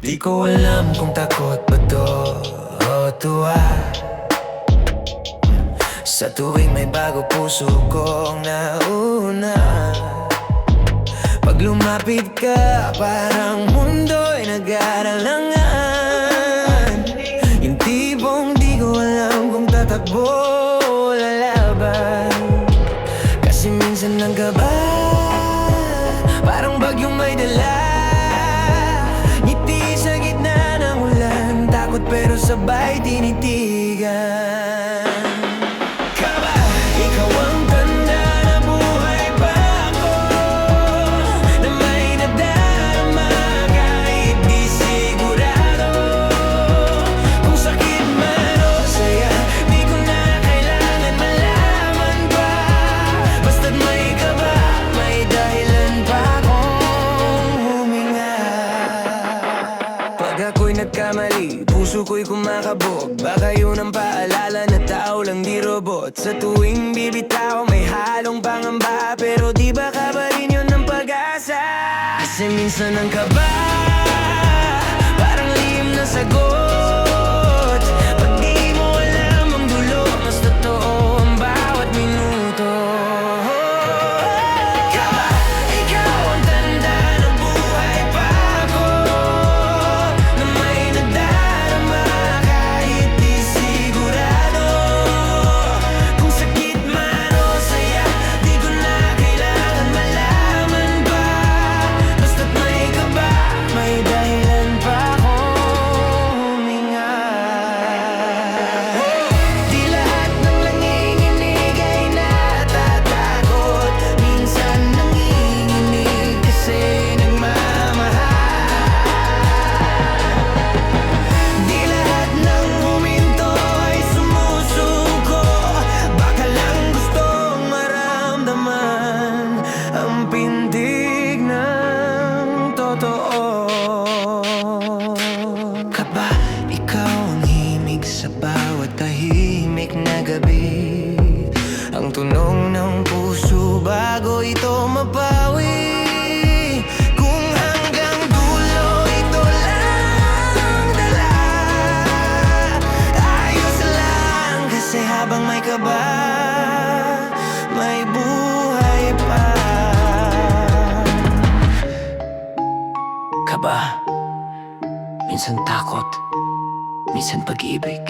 Di ko alam kung takot ba to o tuwa. Sa tuwing may bago puso kong nauna. Pag lumapit ka parang mundo ang bagyong may dala. Ngiti sa gitna ng ulan Takot pero sabay tinitigan. nagkamali. Puso ko'y kumakabog Baka yun ang paalala na tao lang di robot. Sa tuwing bibitaw may halong pangamba. Pero di ba ka ba rin yun ng pag-asa? Kasi minsan ang kaba Minsan takot, minsan pag-ibig,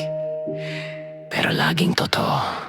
pero laging totoo.